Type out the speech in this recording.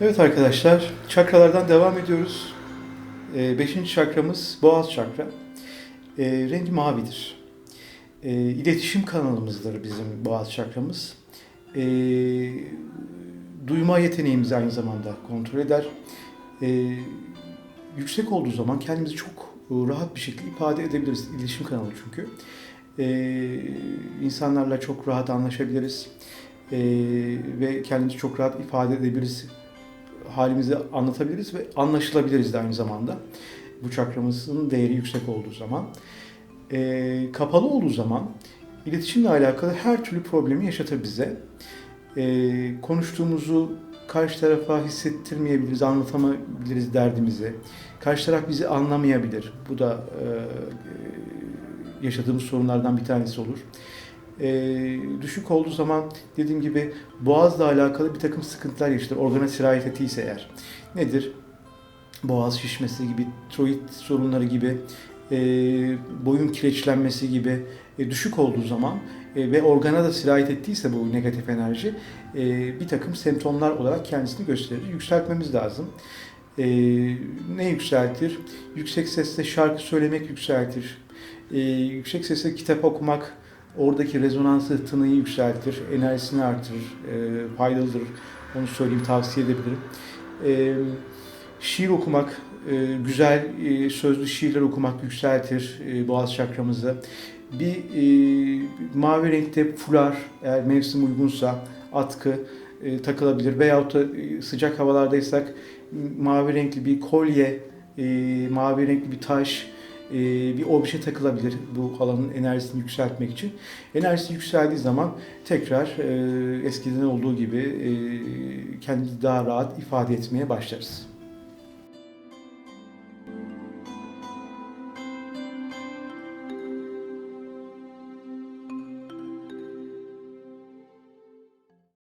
Evet arkadaşlar, çakralardan devam ediyoruz. Ee, beşinci çakramız boğaz çakra. Ee, rengi mavidir. Ee, iletişim kanalımızdır bizim boğaz çakramız. Ee, duyma yeteneğimizi aynı zamanda kontrol eder. Ee, yüksek olduğu zaman kendimizi çok rahat bir şekilde ifade edebiliriz. İletişim kanalı çünkü. Ee, insanlarla çok rahat anlaşabiliriz. Ee, ve kendimizi çok rahat ifade edebiliriz halimizi anlatabiliriz ve anlaşılabiliriz de aynı zamanda. Bu çakramızın değeri yüksek olduğu zaman. Ee, kapalı olduğu zaman iletişimle alakalı her türlü problemi yaşatır bize. Ee, konuştuğumuzu karşı tarafa hissettirmeyebiliriz, anlatamayabiliriz derdimizi. Karşı taraf bizi anlamayabilir. Bu da e, yaşadığımız sorunlardan bir tanesi olur. Ee, düşük olduğu zaman dediğim gibi boğazla alakalı bir takım sıkıntılar yaşanır. Organa sirayet ettiyse eğer. Nedir? Boğaz şişmesi gibi, tiroid sorunları gibi, e, boyun kireçlenmesi gibi e, düşük olduğu zaman e, ve organa da sirayet ettiyse bu negatif enerji e, bir takım semptomlar olarak kendisini gösterir. Yükseltmemiz lazım. E, ne yükseltir? Yüksek sesle şarkı söylemek yükseltir. E, yüksek sesle kitap okumak, oradaki rezonansı, tınıyı yükseltir, enerjisini artırır, e, faydalıdır. Onu söyleyeyim, tavsiye edebilirim. E, şiir okumak, e, güzel e, sözlü şiirler okumak yükseltir e, boğaz çakramızı. Bir e, mavi renkte fular, eğer mevsim uygunsa atkı e, takılabilir. Veyahut da e, sıcak havalardaysak mavi renkli bir kolye, e, mavi renkli bir taş, bir obje takılabilir bu alanın enerjisini yükseltmek için. Enerjisi yükseldiği zaman tekrar e, eskiden olduğu gibi e, kendimizi daha rahat ifade etmeye başlarız.